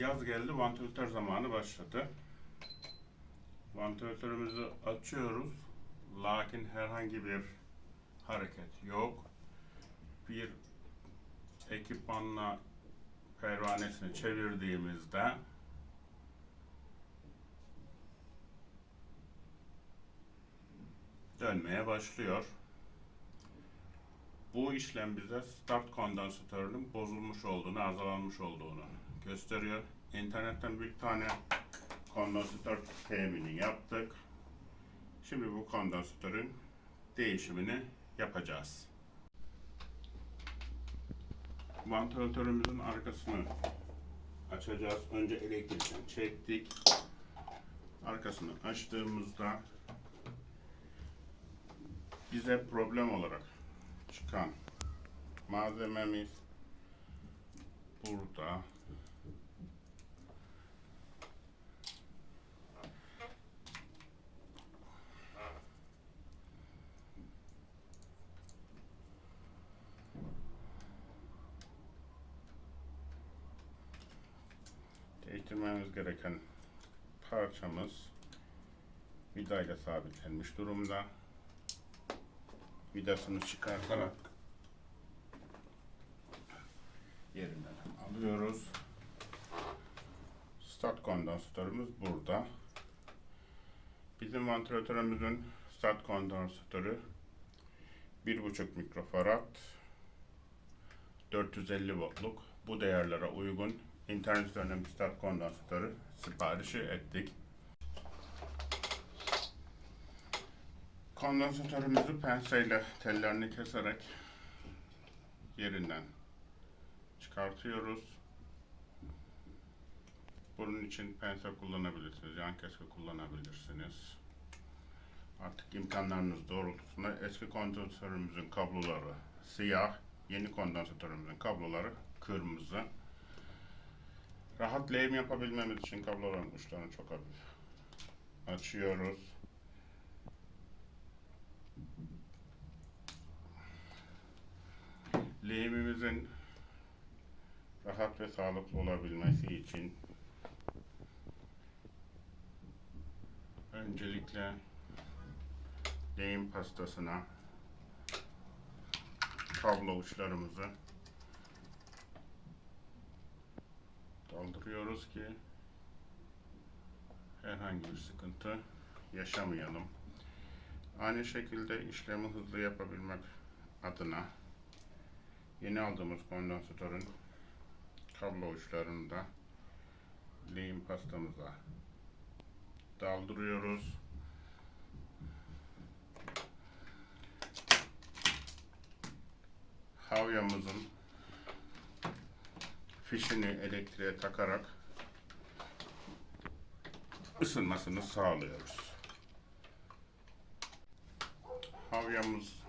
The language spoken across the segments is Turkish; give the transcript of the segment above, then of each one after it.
Yaz geldi, vantilatör zamanı başladı. Vantilatörümüzü açıyoruz. Lakin herhangi bir hareket yok. Bir ekipmanla pervanesini çevirdiğimizde dönmeye başlıyor. Bu işlem bize start kondansatörünün bozulmuş olduğunu, arızalanmış olduğunu gösteriyor. İnternetten bir tane kondansatör temini yaptık. Şimdi bu kondansatörün değişimini yapacağız. Vantilatörümüzün arkasını açacağız. Önce elektrikten çektik. Arkasını açtığımızda bize problem olarak çıkan malzememiz burada. Değiştirmemiz gereken parçamız vidayla sabitlenmiş durumda. Vidasını çıkartarak yerinden alıyoruz. Start kondansatörümüz burada. Bizim vantilatörümüzün start kondansatörü 1.5 mikrofarad 450 voltluk bu değerlere uygun internet üzerinden bir start kondansatörü siparişi ettik. Kondansatörümüzü penseyle tellerini keserek yerinden çıkartıyoruz. Bunun için pense kullanabilirsiniz, yan keske kullanabilirsiniz. Artık imkanlarınız doğrultusunda eski kondansatörümüzün kabloları siyah, yeni kondansatörümüzün kabloları kırmızı. Rahat lehim yapabilmemiz için kabloların uçlarını çok hafif açıyoruz. Lehimimizin rahat ve sağlıklı olabilmesi için öncelikle lehim pastasına kablo uçlarımızı dolduruyoruz ki herhangi bir sıkıntı yaşamayalım. Aynı şekilde işlemi hızlı yapabilmek adına yeni aldığımız kondansatörün kablo uçlarını da lehim pastamıza daldırıyoruz. Havyamızın fişini elektriğe takarak ısınmasını sağlıyoruz. Havyamız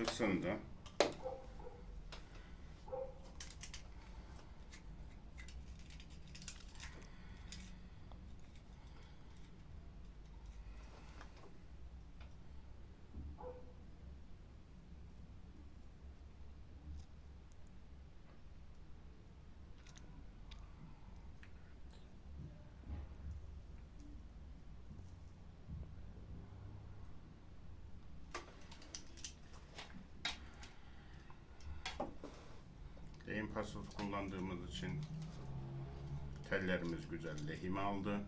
ısındı. Pastası kullandığımız için tellerimiz güzel lehim aldı.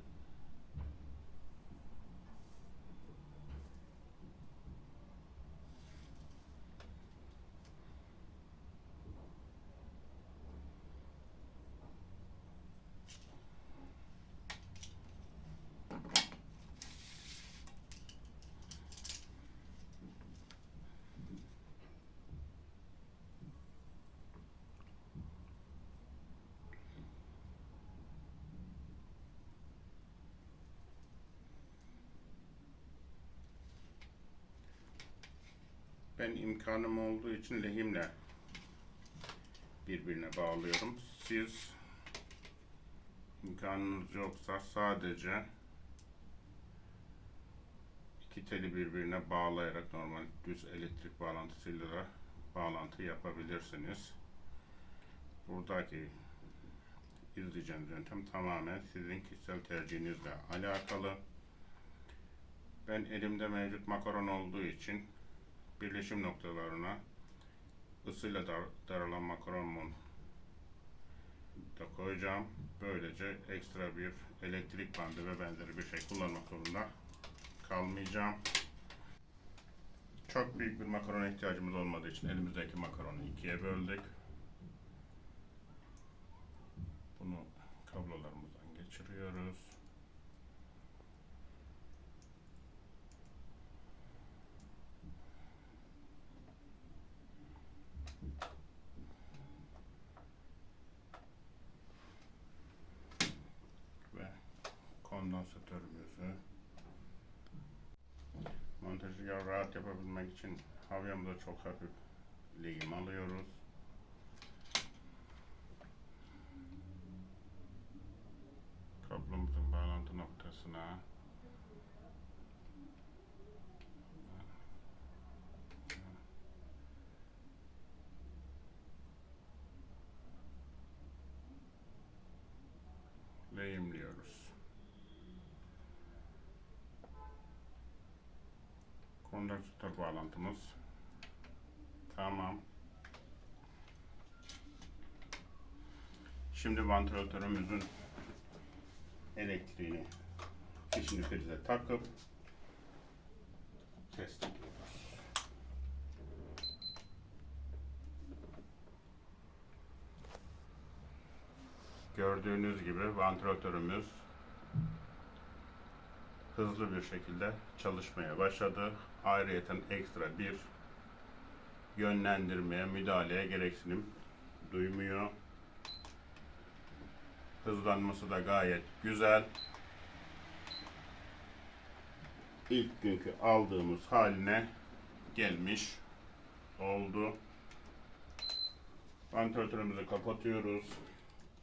Ben imkanım olduğu için lehimle birbirine bağlıyorum. Siz imkanınız yoksa sadece iki teli birbirine bağlayarak normal düz elektrik bağlantısıyla da bağlantı yapabilirsiniz. Buradaki izleyeceğiniz yöntem tamamen sizin kişisel tercihinizle alakalı. Ben elimde mevcut makaron olduğu için birleşim noktalarına ısıyla dar, daralan makaronumun da koyacağım. Böylece ekstra bir elektrik bandı ve benzeri bir şey kullanmak zorunda kalmayacağım. Çok büyük bir makarona ihtiyacımız olmadığı için elimizdeki makaronu ikiye böldük. Bunu kablolarımızdan geçiriyoruz. Ve kondansatörümüzü montajı rahat yapabilmek için havyamıza çok hafif lehim alıyoruz. kablomuzun bağlantı noktasına lehimliyoruz. Kondansatör bağlantımız tamam. Şimdi vantilatörümüzün elektriğini fişini prize takıp test ediyoruz. Gördüğünüz gibi vantilatörümüz hızlı bir şekilde çalışmaya başladı. Ayrıyeten ekstra bir yönlendirmeye, müdahaleye gereksinim duymuyor. Hızlanması da gayet güzel. İlk günkü aldığımız haline gelmiş oldu. Vantilatörümüzü kapatıyoruz.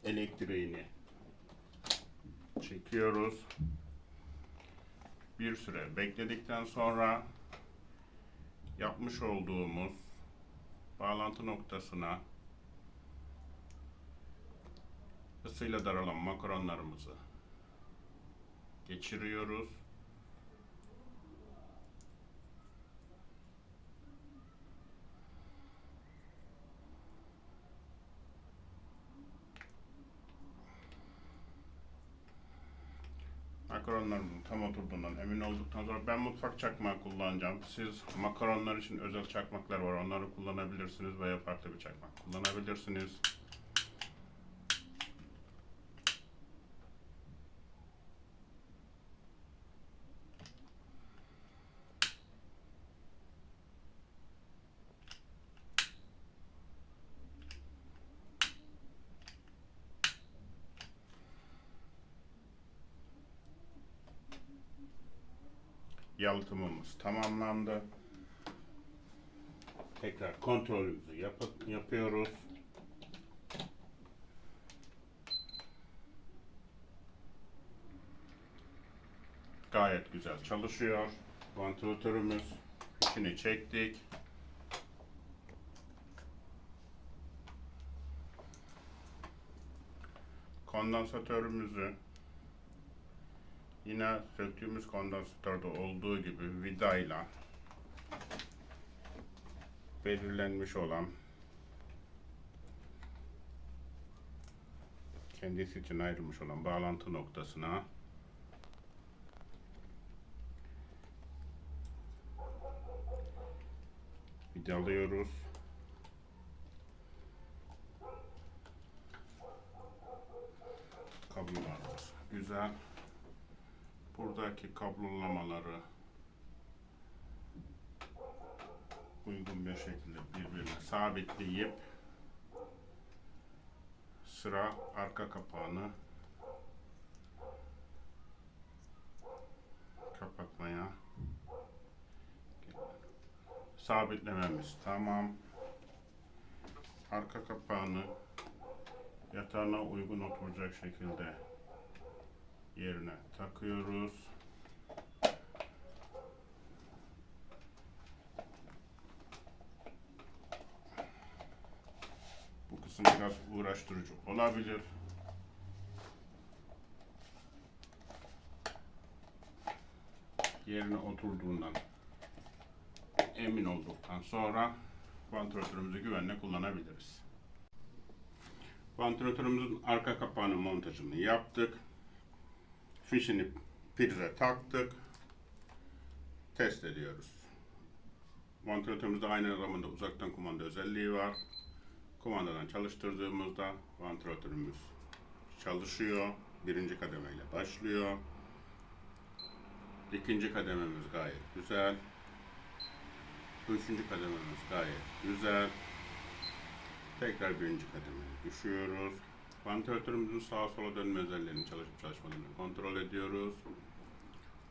Elektriğini çekiyoruz. Bir süre bekledikten sonra yapmış olduğumuz bağlantı noktasına ısıyla daralan makaronlarımızı geçiriyoruz. Makaronlarımızın tam oturduğundan emin olduktan sonra ben mutfak çakmağı kullanacağım. Siz makaronlar için özel çakmaklar var. Onları kullanabilirsiniz veya farklı bir çakmak kullanabilirsiniz. Yalıtımımız tamamlandı. Tekrar kontrolümüzü yap- yapıyoruz. Gayet güzel çalışıyor. Vantilatörümüz içini çektik. Kondansatörümüzü Yine söktüğümüz kondansatörde olduğu gibi vidayla belirlenmiş olan kendisi için ayrılmış olan bağlantı noktasına vidalıyoruz. Kablolarımız güzel buradaki kablolamaları uygun bir şekilde birbirine sabitleyip sıra arka kapağını kapatmaya sabitlememiz tamam arka kapağını yatağına uygun oturacak şekilde yerine takıyoruz. kısım biraz uğraştırıcı olabilir. Yerine oturduğundan emin olduktan sonra vantilatörümüzü güvenle kullanabiliriz. Vantilatörümüzün arka kapağının montajını yaptık. Fişini prize taktık. Test ediyoruz. Vantilatörümüzde aynı zamanda uzaktan kumanda özelliği var. Kumandadan çalıştırdığımızda vantilatörümüz çalışıyor. Birinci kademeyle başlıyor. İkinci kadememiz gayet güzel. Üçüncü kadememiz gayet güzel. Tekrar birinci kademeye düşüyoruz. Vantilatörümüzün sağa sola dönme özelliğini çalışıp çalışmadığını kontrol ediyoruz.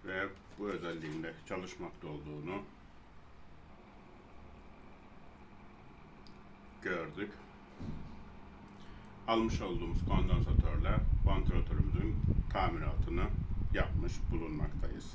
Ve bu özelliğinde çalışmakta olduğunu gördük. Almış olduğumuz kondansatörle vantilatörümüzün tamiratını yapmış bulunmaktayız.